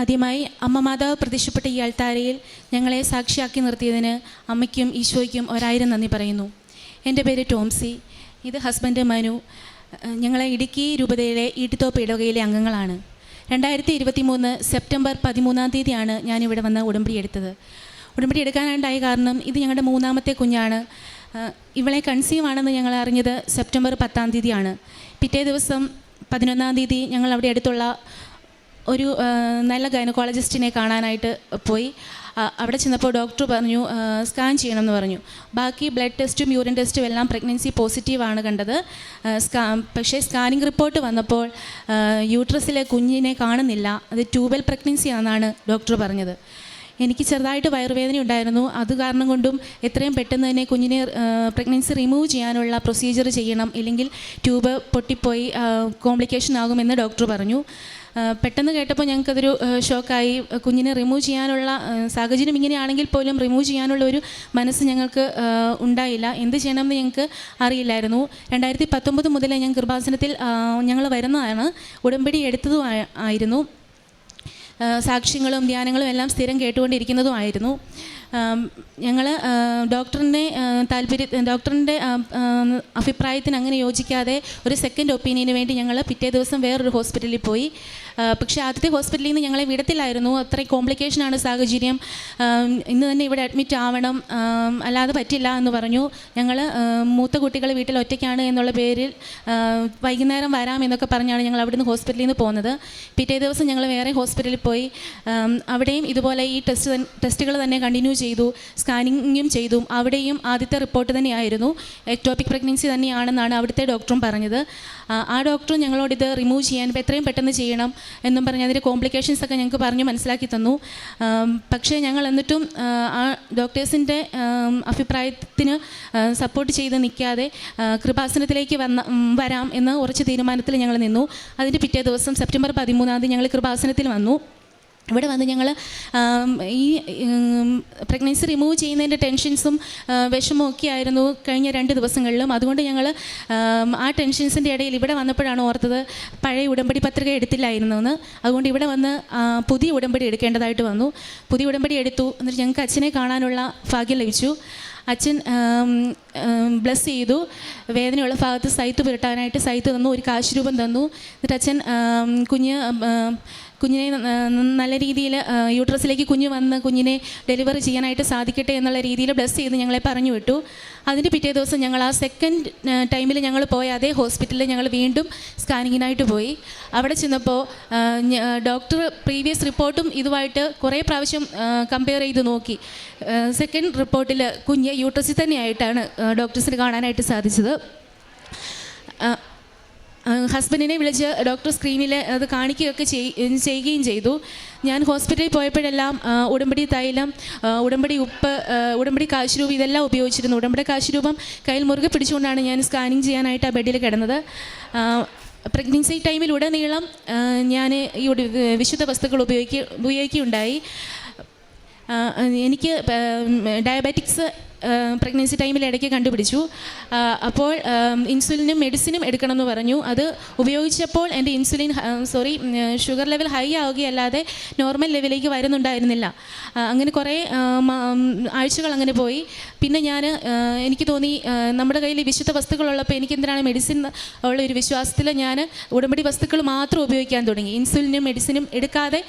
ആദ്യമായി അമ്മ മാതാവ് പ്രത്യക്ഷപ്പെട്ട ഈ അൾത്താരയിൽ ഞങ്ങളെ സാക്ഷിയാക്കി നിർത്തിയതിന് അമ്മയ്ക്കും ഈശോയ്ക്കും ഒരായിരം നന്ദി പറയുന്നു. എന്റെ പേര് ടോംസി. ഇത് ഹസ്ബൻഡ് മനു. ഞങ്ങളെ ഇടുക്കി രൂപതയിലെ ഈട്ടിത്തോപ്പ് ഇടവകയിലെ അംഗങ്ങളാണ്. രണ്ടായിരത്തി ഇരുപത്തി മൂന്ന് സെപ്റ്റംബർ പതിമൂന്നാം തീയതിയാണ് ഞാനിവിടെ വന്ന് ഉടമ്പടി എടുത്തത്. ഉടമ്പടി എടുക്കാനുണ്ടായ കാരണം ഇത് ഞങ്ങളുടെ മൂന്നാമത്തെ കുഞ്ഞാണ്. ഇവളെ കൺസീവ് ആണെന്ന് ഞങ്ങൾ അറിഞ്ഞത് സെപ്റ്റംബർ പത്താം തീയതിയാണ്. പിറ്റേ ദിവസം പതിനൊന്നാം തീയതി ഞങ്ങൾ അവിടെ അടുത്തുള്ള ഒരു നല്ല ഗൈനക്കോളജിസ്റ്റിനെ കാണാനായിട്ട് പോയി. അവിടെ ചെന്നപ്പോൾ ഡോക്ടർ പറഞ്ഞു സ്കാൻ സ്കാൻ ചെയ്യണമെന്ന് പറഞ്ഞു. ബാക്കി ബ്ലഡ് ടെസ്റ്റും യൂറിൻ ടെസ്റ്റും എല്ലാം പ്രഗ്നൻസി പോസിറ്റീവാണ് കണ്ടത്. സ്കാ പക്ഷേ സ്കാനിങ് റിപ്പോർട്ട് വന്നപ്പോൾ യൂട്രസിലെ കുഞ്ഞിനെ കാണുന്നില്ല. അത് ട്യൂബൽ പ്രഗ്നൻസി ആണെന്നാണ് ഡോക്ടർ പറഞ്ഞത്. എനിക്ക് ചെറുതായിട്ട് വയറുവേദന ഉണ്ടായിരുന്നു. അത് കാരണം കൊണ്ടും എത്രയും പെട്ടെന്ന് തന്നെ കുഞ്ഞിനെ പ്രഗ്നൻസി റിമൂവ് ചെയ്യാനുള്ള പ്രൊസീജിയർ ചെയ്യണം. ഇല്ലെങ്കിൽ ട്യൂബ് പൊട്ടിപ്പോയി കോംപ്ലിക്കേഷൻ ആകുമെന്ന് ഡോക്ടർ പറഞ്ഞു. പെട്ടെന്ന് കേട്ടപ്പോൾ ഞങ്ങൾക്കതൊരു ഷോക്കായി. കുഞ്ഞിനെ റിമൂവ് ചെയ്യാനുള്ള സാഹചര്യം ഇങ്ങനെയാണെങ്കിൽ പോലും റിമൂവ് ചെയ്യാനുള്ള ഒരു മനസ്സ് ഞങ്ങൾക്ക് ഉണ്ടായില്ല. എന്ത് ചെയ്യണമെന്ന് ഞങ്ങൾക്ക് അറിയില്ലായിരുന്നു. രണ്ടായിരത്തി പത്തൊമ്പത് മുതലേ ഞാൻ കൃപാസനത്തിൽ ഞങ്ങൾ വരുന്നതാണ്. ഉടമ്പടി എടുത്തതും ആയിരുന്നു. സാക്ഷ്യങ്ങളും ധ്യാനങ്ങളും എല്ലാം സ്ഥിരം കേട്ടുകൊണ്ടിരിക്കുന്നതുമായിരുന്നു ഞങ്ങൾ ഡോക്ടറിന്റെ താല്പര്യ ഡോക്ടറിന്റെ അഭിപ്രായത്തിന് അങ്ങനെ യോജിക്കാതെ ഒരു സെക്കൻഡ് ഒപ്പീനിയന് വേണ്ടി ഞങ്ങൾ പിറ്റേ ദിവസം വേറൊരു ഹോസ്പിറ്റലിൽ പോയി. പക്ഷേ ആദ്യത്തെ ഹോസ്പിറ്റലിൽ നിന്ന് ഞങ്ങളെ വിടത്തില്ലായിരുന്നു. അത്രയും കോംപ്ലിക്കേഷനാണ് സാഹചര്യം. ഇന്ന് തന്നെ ഇവിടെ അഡ്മിറ്റ് ആവണം. അല്ലാതെ പറ്റില്ല എന്ന് പറഞ്ഞു. ഞങ്ങൾ മൂത്ത കുട്ടികൾ വീട്ടിൽ ഒറ്റയ്ക്കാണ് എന്നുള്ള പേരിൽ വൈകുന്നേരം വരാം എന്നൊക്കെ പറഞ്ഞാണ് ഞങ്ങൾ അവിടുന്ന് ഹോസ്പിറ്റലിൽ നിന്ന് പോകുന്നത് പിറ്റേ ദിവസം ഞങ്ങൾ വേറെ ഹോസ്പിറ്റലിൽ പോയി. അവിടെയും ഇതുപോലെ ഈ ടെസ്റ്റ് ടെസ്റ്റുകൾ തന്നെ കണ്ടിന്യൂ ചെയ്തു സ്കാനിങ്ങും ചെയ്തു. അവിടെയും ആദ്യത്തെ റിപ്പോർട്ട് തന്നെയായിരുന്നു. എക്ടോപിക് പ്രഗ്നൻസി തന്നെയാണെന്നാണ് അവിടുത്തെ ഡോക്ടറും പറഞ്ഞത്. ആ, ഡോക്ടർ ഞങ്ങളോട് ഇത് റിമൂവ് ചെയ്യാൻ ഇപ്പോൾ എത്രയും പെട്ടെന്ന് ചെയ്യണം എന്നും പറഞ്ഞ് അതിന്റെ കോംപ്ലിക്കേഷൻസ് ഒക്കെ ഞങ്ങൾക്ക് പറഞ്ഞു മനസ്സിലാക്കി തന്നു. പക്ഷേ ഞങ്ങൾ എന്നിട്ടും ആ, ഡോക്ടേഴ്സിന്റെ അഭിപ്രായത്തിന് സപ്പോർട്ട് ചെയ്ത് നിൽക്കാതെ കൃപാസനത്തിലേക്ക് വന്ന വരാം എന്ന് ഉറച്ച തീരുമാനത്തിൽ ഞങ്ങൾ നിന്നു. അതിന്റെ പിറ്റേ ദിവസം സെപ്റ്റംബർ പതിമൂന്നാം തീയതി ഞങ്ങൾ കൃപാസനത്തിൽ വന്നു. ഇവിടെ വന്ന് ഞങ്ങൾ ഈ പ്രഗ്നൻസി റിമൂവ് ചെയ്യുന്നതിന്റെ ടെൻഷൻസും വിഷമവും ഒക്കെ ആയിരുന്നു കഴിഞ്ഞ രണ്ട് ദിവസങ്ങളിലും. അതുകൊണ്ട് ഞങ്ങൾ ആ ടെൻഷൻസിന്റെ ഇടയിൽ ഇവിടെ വന്നപ്പോഴാണ് ഓർത്തത് പഴയ ഉടമ്പടി പത്രിക എടുത്തില്ലായിരുന്നു എന്ന് അതുകൊണ്ട് ഇവിടെ വന്ന് പുതിയ ഉടമ്പടി എടുക്കേണ്ടതായിട്ട് വന്നു. പുതിയ ഉടമ്പടി എടുത്തു. എന്നിട്ട് ഞങ്ങൾക്ക് അച്ഛനെ കാണാനുള്ള ഭാഗ്യം ലഭിച്ചു. അച്ഛൻ ബ്ലസ് ചെയ്തു. വേദനയുള്ള ഭാഗത്ത് സൈത്ത് പുരട്ടാനായിട്ട് സൈത്ത് തന്നു. ഒരു കാശ് രൂപം തന്നു. എന്നിട്ട് അച്ഛൻ കുഞ്ഞ് കുഞ്ഞിനെ നല്ല രീതിയിൽ യൂട്രസിലേക്ക് കുഞ്ഞ് വന്ന് കുഞ്ഞിനെ ഡെലിവറി ചെയ്യാനായിട്ട് സാധിക്കട്ടെ എന്നുള്ള രീതിയിൽ ബ്ലസ് ചെയ്ത് ഞങ്ങളെ പറഞ്ഞു വിട്ടു. അതിന്റെ പിറ്റേ ദിവസം ഞങ്ങൾ ആ സെക്കൻഡ് ടൈമിൽ ഞങ്ങൾ പോയ അതേ ഹോസ്പിറ്റലിൽ ഞങ്ങൾ വീണ്ടും സ്കാനിങ്ങിനായിട്ട് പോയി. അവിടെ ചെന്നപ്പോൾ ഡോക്ടർ പ്രീവിയസ് റിപ്പോർട്ടും ഇതുമായിട്ട് കുറേ പ്രാവശ്യം കമ്പയർ ചെയ്ത് നോക്കി. സെക്കൻഡ് റിപ്പോർട്ടിൽ കുഞ്ഞ് യൂട്രസിൽ തന്നെയായിട്ടാണ് ഡോക്ടേഴ്സിന് കാണാനായിട്ട് സാധിച്ചത്. ഹസ്ബൻഡിനെ വിളിച്ച് ഡോക്ടർ സ്ക്രീനിൽ അത് കാണിക്കുകയൊക്കെ ചെയ്- ചെയ്യുകയും ചെയ്തു. ഞാൻ ഹോസ്പിറ്റലിൽ പോയപ്പോഴെല്ലാം ഉടമ്പടി തൈലം ഉടമ്പടി ഉപ്പ് ഉടമ്പടി കാശുരൂപം ഇതെല്ലാം ഉപയോഗിച്ചിരുന്നു. ഉടമ്പടി കാശുരൂപം കയ്യിൽ മുറുകെ പിടിച്ചുകൊണ്ടാണ് ഞാൻ സ്കാനിങ് ചെയ്യാനായിട്ട് ആ ബെഡിൽ കിടന്നത്. പ്രഗ്നൻസി ടൈമിലുടനീളം ഞാൻ ഈ വിശുദ്ധ വസ്തുക്കൾ ഉപയോഗിക്കുക ഉപയോഗിക്കുകയുണ്ടായി. എനിക്ക് ഡയബറ്റിക്സ് പ്രഗ്നൻസി ടൈമിൽ ഇടയ്ക്ക് കണ്ടുപിടിച്ചു. അപ്പോൾ ഇൻസുലിനും മെഡിസിനും എടുക്കണമെന്ന് പറഞ്ഞു. അത് ഉപയോഗിച്ചപ്പോൾ എന്റെ insulin sorry sugar level high ആവുകയല്ലാതെ normal ലെവലിലേക്ക് വരുന്നുണ്ടായിരുന്നില്ല. അങ്ങനെ കുറേ ആഴ്ചകൾ അങ്ങനെ പോയി. പിന്നെ ഞാൻ എനിക്ക് തോന്നി നമ്മുടെ കയ്യിൽ വിശുദ്ധ വസ്തുക്കളുള്ളപ്പോൾ എനിക്ക് എന്തിനാണ് മെഡിസിൻ ഉള്ള ഒരു വിശ്വാസത്തിൽ ഞാൻ ഉടമ്പടി വസ്തുക്കൾ മാത്രം ഉപയോഗിക്കാൻ തുടങ്ങി. ഇൻസുലിനും മെഡിസിനും എടുക്കാതെ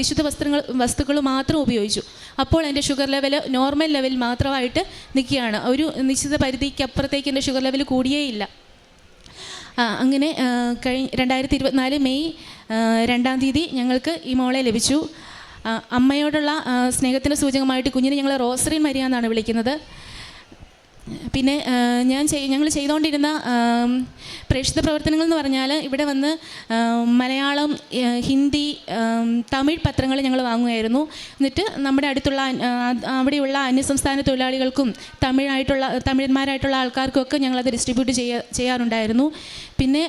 വിശുദ്ധ വസ്ത്രങ്ങൾ വസ്തുക്കൾ മാത്രം ഉപയോഗിച്ചു. അപ്പോൾ എന്റെ ഷുഗർ ലെവൽ നോർമൽ ലെവൽ മാത്രമായിട്ട് നിൽക്കുകയാണ്. ഒരു നിശ്ചിത പരിധിക്ക് അപ്പുറത്തേക്ക് എന്റെ ഷുഗർ ലെവൽ കൂടിയേ ഇല്ല. അങ്ങനെ കഴിഞ്ഞ കഴി രണ്ടായിരത്തി ഇരുപത്തിനാല് മെയ് രണ്ടാം തീയതി ഞങ്ങൾക്ക് ഈ മോളെ ലഭിച്ചു. അമ്മയോടുള്ള സ്നേഹത്തിന്റെ സൂചകമായിട്ട് കുഞ്ഞിനെ ഞങ്ങൾ റോസറിൻ മരിയ എന്നാണ് വിളിക്കുന്നത്. പിന്നെ ഞാൻ ഞങ്ങൾ ചെയ്തുകൊണ്ടിരുന്ന പ്രേക്ഷിത പ്രവർത്തനങ്ങൾ എന്ന് പറഞ്ഞാൽ ഇവിടെ വന്ന് മലയാളം ഹിന്ദി തമിഴ് പത്രങ്ങൾ ഞങ്ങൾ വാങ്ങുമായിരുന്നു എന്നിട്ട് നമ്മുടെ അടുത്തുള്ള അവിടെയുള്ള അന്യസംസ്ഥാന തൊഴിലാളികൾക്കും തമിഴായിട്ടുള്ള തമിഴന്മാരായിട്ടുള്ള ആൾക്കാർക്കുമൊക്കെ ഞങ്ങളത് ഡിസ്ട്രിബ്യൂട്ട് ചെയ്യ ചെയ്യാറുണ്ടായിരുന്നു. പിന്നെ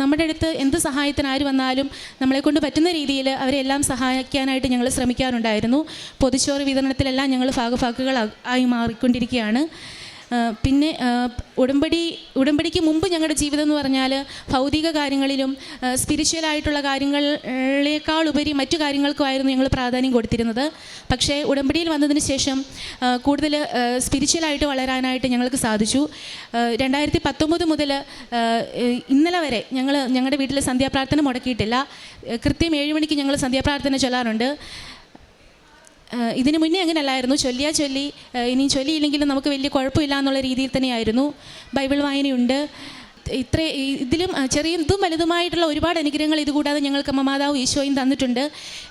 നമ്മുടെ അടുത്ത് എന്ത് സഹായത്തിന് ആര് വന്നാലും നമ്മളെ കൊണ്ട് പറ്റുന്ന രീതിയിൽ അവരെല്ലാം സഹായിക്കാനായിട്ട് ഞങ്ങൾ ശ്രമിക്കാറുണ്ടായിരുന്നു. പൊതുച്ചോറ് വിതരണത്തിലെല്ലാം ഞങ്ങൾ ഭാഗഭാക്കുകൾ ആയി മാറിക്കൊണ്ടിരിക്കുകയാണ്. പിന്നെ ഉടമ്പടി ഉടമ്പടിക്ക് മുമ്പ് ഞങ്ങളുടെ ജീവിതം എന്ന് പറഞ്ഞാൽ ഭൗതിക കാര്യങ്ങളിലും സ്പിരിച്വൽ ആയിട്ടുള്ള കാര്യങ്ങളിലേക്കാൾ ഉപരി മറ്റു കാര്യങ്ങൾക്കുമായിരുന്നു ഞങ്ങൾ പ്രാധാന്യം കൊടുത്തിരുന്നത്. പക്ഷേ ഉടമ്പടിയിൽ വന്നതിന് ശേഷം കൂടുതൽ സ്പിരിച്വലായിട്ട് വളരാനായിട്ട് ഞങ്ങൾക്ക് സാധിച്ചു. രണ്ടായിരത്തി പത്തൊമ്പത് മുതൽ ഇന്നലെ വരെ ഞങ്ങൾ ഞങ്ങളുടെ വീട്ടിൽ സന്ധ്യാപ്രാർത്ഥന മുടക്കിയിട്ടില്ല. കൃത്യം ഏഴ് മണിക്ക് ഞങ്ങൾ സന്ധ്യാപ്രാർത്ഥന ചൊല്ലാറുണ്ട്. ഇതിന് മുന്നേ അങ്ങനെയല്ലായിരുന്നു ചൊല്ലിയാ ചൊല്ലി ഇനി ചൊല്ലിയില്ലെങ്കിലും നമുക്ക് വലിയ കുഴപ്പമില്ല എന്നുള്ള രീതിയിൽ തന്നെയായിരുന്നു. ബൈബിൾ വായനയുണ്ട്. ഇത്ര ഇതിലും ചെറിയ ചെറിയതും വലുതുമായിട്ടുള്ള ഒരുപാട് അനുഗ്രഹങ്ങൾ ഇതുകൂടാതെ ഞങ്ങൾക്ക് അമ്മമാതാവ് ഈശോയും തന്നിട്ടുണ്ട്.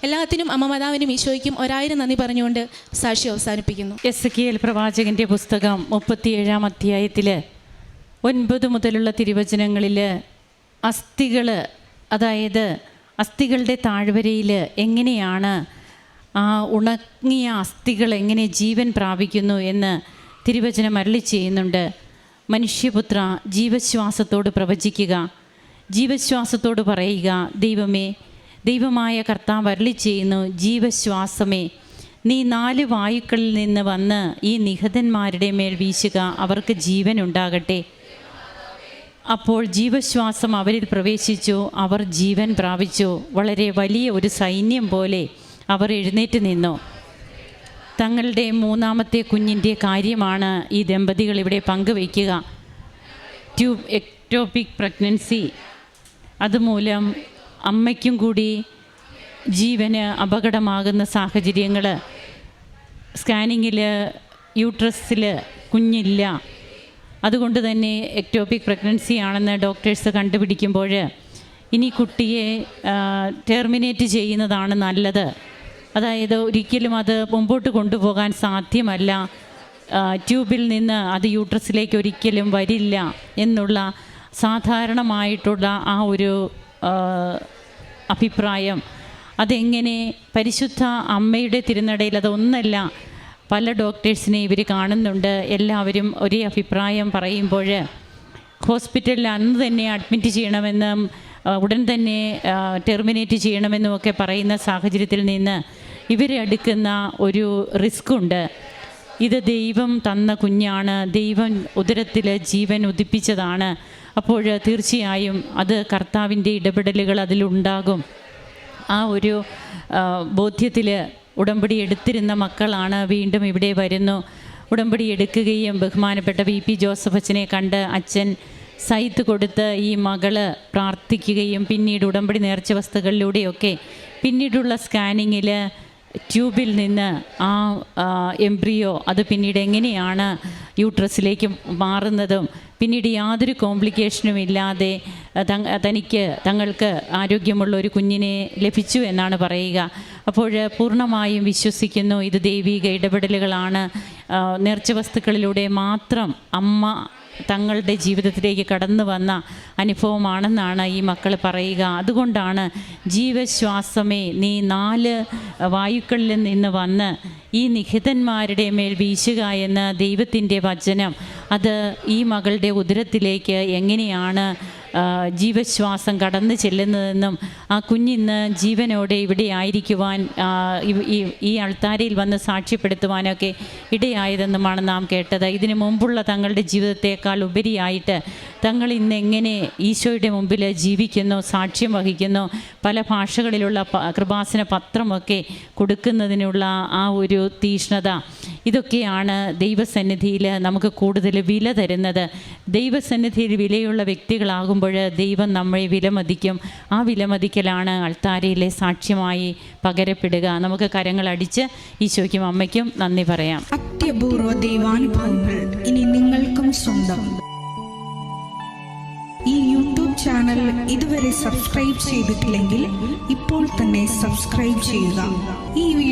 എല്ലാത്തിനും അമ്മമാതാവിനും ഈശോയ്ക്കും ഒരായിരം നന്ദി പറഞ്ഞുകൊണ്ട് സാക്ഷി അവസാനിപ്പിക്കുന്നു. എസ് കെ എൽ പ്രവാചകന്റെ പുസ്തകം മുപ്പത്തിയേഴാം അധ്യായത്തിൽ ഒൻപത് മുതലുള്ള തിരുവചനങ്ങളിൽ അസ്ഥികൾ അതായത് അസ്ഥികളുടെ താഴ്വരയിൽ എങ്ങനെയാണ് ആ ഉണങ്ങിയ അസ്ഥികൾ എങ്ങനെ ജീവൻ പ്രാപിക്കുന്നു എന്ന് തിരുവചനം അരളി ചെയ്യുന്നുണ്ട്. മനുഷ്യപുത്ര ജീവശ്വാസത്തോട് പ്രവചിക്കുക. ജീവശ്വാസത്തോട് പറയുക ദൈവമേ ദൈവമായ കർത്താവ് അരളി ചെയ്യുന്നു ജീവശ്വാസമേ. നീ നാല് വായുക്കളിൽ നിന്ന് വന്ന് ഈ നിഹതന്മാരുടെ മേൽ വീശുക അവർക്ക് ജീവൻ ഉണ്ടാകട്ടെ. അപ്പോൾ ജീവശ്വാസം അവരിൽ പ്രവേശിച്ചു അവർ ജീവൻ പ്രാപിച്ചു. വളരെ വലിയ ഒരു സൈന്യം പോലെ അവർ എഴുന്നേറ്റ് നിന്നു. തങ്ങളുടെ മൂന്നാമത്തെ കുഞ്ഞിന്റെ കാര്യമാണ് ഈ ദമ്പതികൾ ഇവിടെ പങ്കുവയ്ക്കുക. ട്യൂബ് എക്ടോപിക് പ്രഗ്നൻസി അതുമൂലം അമ്മയ്ക്കും കൂടി ജീവന് അപകടമാകുന്ന സാഹചര്യങ്ങൾ. സ്കാനിങ്ങിൽ യൂട്രസിൽ കുഞ്ഞില്ല. അതുകൊണ്ട് തന്നെ എക്ടോപിക് പ്രഗ്നൻസി ആണെന്ന് ഡോക്ടേഴ്സ് കണ്ടുപിടിക്കുമ്പോൾ ഇനി കുട്ടിയെ ടെർമിനേറ്റ് ചെയ്യുന്നതാണ് നല്ലത്. അതായത് ഒരിക്കലും അത് മുമ്പോട്ട് കൊണ്ടുപോകാൻ സാധ്യമല്ല. ട്യൂബിൽ നിന്ന് അത് യൂട്രസിലേക്ക് ഒരിക്കലും വരില്ല എന്നുള്ള സാധാരണമായിട്ടുള്ള ആ ഒരു അഭിപ്രായം. അതെങ്ങനെ പരിശുദ്ധ അമ്മയുടെ തിരുനടയിൽ അതൊന്നല്ല പല ഡോക്ടേഴ്സിനെ ഇവർ കാണുന്നുണ്ട്. എല്ലാവരും ഒരേ അഭിപ്രായം പറയുമ്പോൾ ഹോസ്പിറ്റലിൽ അന്ന് തന്നെ അഡ്മിറ്റ് ചെയ്യണമെന്നും ഉടൻ തന്നെ ടെർമിനേറ്റ് ചെയ്യണമെന്നും ഒക്കെ പറയുന്ന സാഹചര്യത്തിൽ നിന്ന് ഇവരെ എടുക്കുന്ന ഒരു റിസ്ക് ഉണ്ട്. ഇത് ദൈവം തന്ന കുഞ്ഞാണ്. ദൈവം ഉദരത്തിൽ ജീവൻ ഉദിപ്പിച്ചതാണ്. അപ്പോൾ തീർച്ചയായും അത് കർത്താവിന്റെ ഇടപെടലുകൾ അതിലുണ്ടാകും. ആ ഒരു ബോധ്യത്തിൽ ഉടമ്പടി എടുത്തിരുന്ന മക്കളാണ് വീണ്ടും ഇവിടെ വരുന്നു. ഉടമ്പടി എടുക്കുകയും ബഹുമാനപ്പെട്ട വി പി ജോസഫ് അച്ഛനെ കണ്ട് അച്ഛൻ സൈത്ത് കൊടുത്ത് ഈ മകൾ പ്രാർത്ഥിക്കുകയും പിന്നീട് ഉടമ്പടി നേർച്ച വസ്തുക്കളിലൂടെയൊക്കെ പിന്നീടുള്ള സ്കാനിങ്ങിൽ ട്യൂബിൽ നിന്ന് ആ എംബ്രിയോ അത് പിന്നീട് എങ്ങനെയാണ് യൂട്രസിലേക്ക് മാറുന്നതും പിന്നീട് യാതൊരു കോംപ്ലിക്കേഷനും ഇല്ലാതെ തനിക്ക് തങ്ങൾക്ക് ആരോഗ്യമുള്ള ഒരു കുഞ്ഞിനെ ലഭിച്ചു എന്നാണ് പറയുക. അപ്പോൾ പൂർണമായും വിശ്വസിക്കുന്നു ഇത് ദൈവിക ഇടപെടലുകളാണ്. നേർച്ച വസ്തുക്കളിലൂടെ മാത്രം അമ്മ തങ്ങളുടെ ജീവിതത്തിലേക്ക് കടന്നു വന്ന അനുഭവമാണെന്നാണ് ഈ മക്കൾ പറയുക. അതുകൊണ്ടാണ് ജീവശ്വാസമേ നീ നാല് വായുക്കളിൽ നിന്ന് വന്ന് ഈ നിഹിതന്മാരുടെ മേൽ വീശുക എന്ന ദൈവത്തിന്റെ വചനം. അത് ഈ മകളുടെ ഉദരത്തിലേക്ക് എങ്ങനെയാണ് ജീവശ്വാസം കടന്നു ചെല്ലുന്നതെന്നും ആ കുഞ്ഞിന്ന് ജീവനോടെ ഇവിടെ ആയിരിക്കുവാൻ ഈ അൾത്താരയിൽ വന്ന് സാക്ഷ്യപ്പെടുത്തുവാനൊക്കെ ഇടയായതെന്നുമാണ് നാം കേട്ടത്. ഇതിനു മുമ്പുള്ള തങ്ങളുടെ ജീവിതത്തെക്കാൾ ഉപരിയായിട്ട് തങ്ങൾ ഇന്ന് എങ്ങനെ ഈശോയുടെ മുമ്പിൽ ജീവിക്കുന്നു സാക്ഷ്യം വഹിക്കുന്നു പല ഭാഷകളിലുള്ള കൃപാസന പത്രമൊക്കെ കൊടുക്കുന്നതിനുള്ള ആ ഒരു തീഷ്ണത ഇതൊക്കെയാണ് ദൈവസന്നിധിയിൽ നമുക്ക് കൂടുതൽ വില തരുന്നത്. ദൈവസന്നിധിയിൽ വിലയുള്ള വ്യക്തികളാകുമ്പോൾ ദൈവം നമ്മെ വിലമതിക്കും. ആ വിലമതിക്കലാണ് അൾത്താരയിലെ സാക്ഷ്യമായി പകരപ്പെടുക. നമുക്ക് കരങ്ങൾ അടിച്ച് ഈശോയ്ക്കും അമ്മയ്ക്കും നന്ദി പറയാം. അത്യപൂർവ ദൈവാനുഭവങ്ങൾ ഇനി നിങ്ങൾക്കും സ്വന്തം. ഈ യൂട്യൂബ് ചാനൽ ഇതുവരെ സബ്സ്ക്രൈബ് ചെയ്തിട്ടില്ലെങ്കിൽ ഇപ്പോൾ തന്നെ സബ്സ്ക്രൈബ് ചെയ്യുക. ഈ